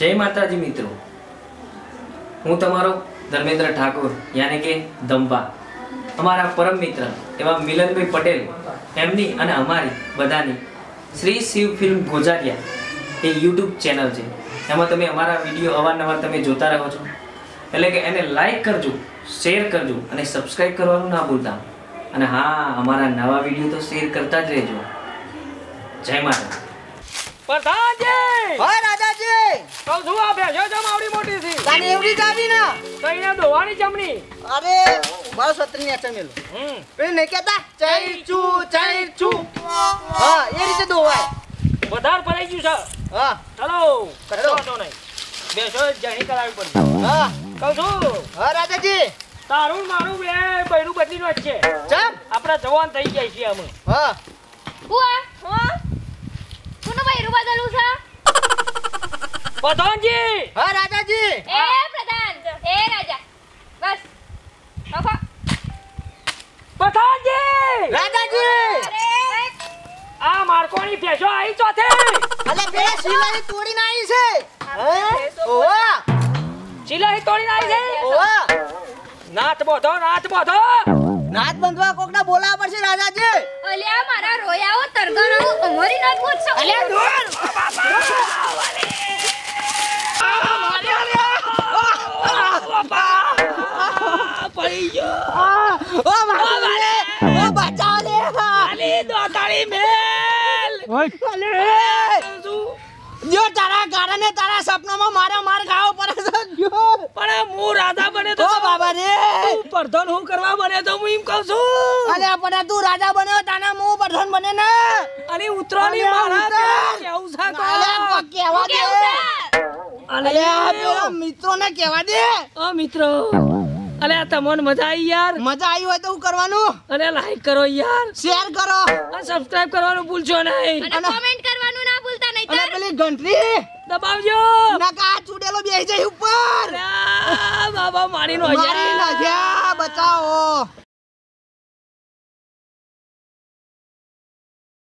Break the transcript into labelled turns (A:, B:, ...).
A: જય માતાજી મિત્રો. હું તમારો ધર્મેન્દ્ર ઠાકોર, યાને કે દંભા અમારા પરમ મિત્ર એવા મિલનભાઈ પટેલ, એમની અને અમારી બધાની શ્રી શિવ ફિલ્મ ગોજારિયા, એ યુટ્યુબ ચેનલ છે. એમાં તમે અમારા વીડિયો અવારનવાર તમે જોતા રહો છો. એટલે કે એને લાઈક કરજો, શેર કરજો અને સબસ્ક્રાઈબ કરવાનું ના ભૂલતા. અને હા, અમારા નવા વીડિયો તો શેર કરતા જ રહેજો. જય માતા
B: કહું છું આ ભેજો જમ આવડી મોટી છે.
C: તાને એવડી જાવી ના?
B: તો અહીંયા દોવાની જમણી
C: અરે મારો સત્ર ચમેલો. હમ. મેલો
B: ને
C: કેતા નહીં ચુ ચૈચુ ચુ હા એ રીતે દોવાય.
B: વધારે ભરાઈ ગયું છે.
C: હા.
B: ચલો કરો. તો નહીં. બેસો જાણી કરાવી પડશે.
C: હા.
B: કહું છું.
C: હા રાજાજી.
B: તારું મારું બે બૈરું બદલીનો જ છે.
C: ચમ.
B: આપણા જવાન થઈ જાય છે અમે
C: હા.
D: હું આ હું. કોનો બૈરું બદલું છે?
B: પ્રધાનજી
C: હા રાજાજી!
D: એ પ્રધાન એ રાજા. બસ ઓફો
B: પ્રધાનજી
C: રાજાજી!
B: આ મારકોની ભેંસો આવી ચોથે!
C: અલે પેલા શિલાહી તોડી નાઈ છે! હે ઓવા
B: ચીલાહી તોડીને આવી છે?
C: ઓવા
B: નાથ બોધો નાથ બોધો!
C: નાચ બંધવા કોકના બોલાવા પડશે રાજાજી!
D: અલ્યા મારા રોયાઓ તરગરાઓ અમારી નાત પૂછો અલ્યા દોર
B: પડી ગયો
C: ઓ મારે ઓ બચાવ લે
B: આલી દોતાળી મેલ.
C: જો તારા કારણે તારા સપનામાં મારા માર ખાવો પડે છે જો.
B: પણ હું રાધા બને તો
C: બાબા રે.
B: તું પ્રધાન હું કરવા બને તો હું એમ કહું છું.
C: અરે પણ તું રાજા બન્યો તાના હું પ્રધાન બને ને.
B: અરે ઉતરોની મારા કેવું છે
C: દે? અરે પેલા મિત્રોને કેવા દે?
B: ઓ મિત્રો. અલે આ તમને મજા આવી યાર?
C: મજા આવી હોય તો હું કરવાનું?
B: અને લાઈક કરો યાર.
C: શેર કરો.
B: અને સબસ્ક્રાઇબ કરવાનું ભૂલજો નહીં.
D: અને કોમેન્ટ કરવાનું ના ભૂલતા નહીં
C: અને પેલી ઘંટડી
B: દબાવજો.
C: નકા આ ચૂડેલો બેસી જાય ઉપર.
B: બાબા મારી નો
C: મારી નાખ્યા બચાવો.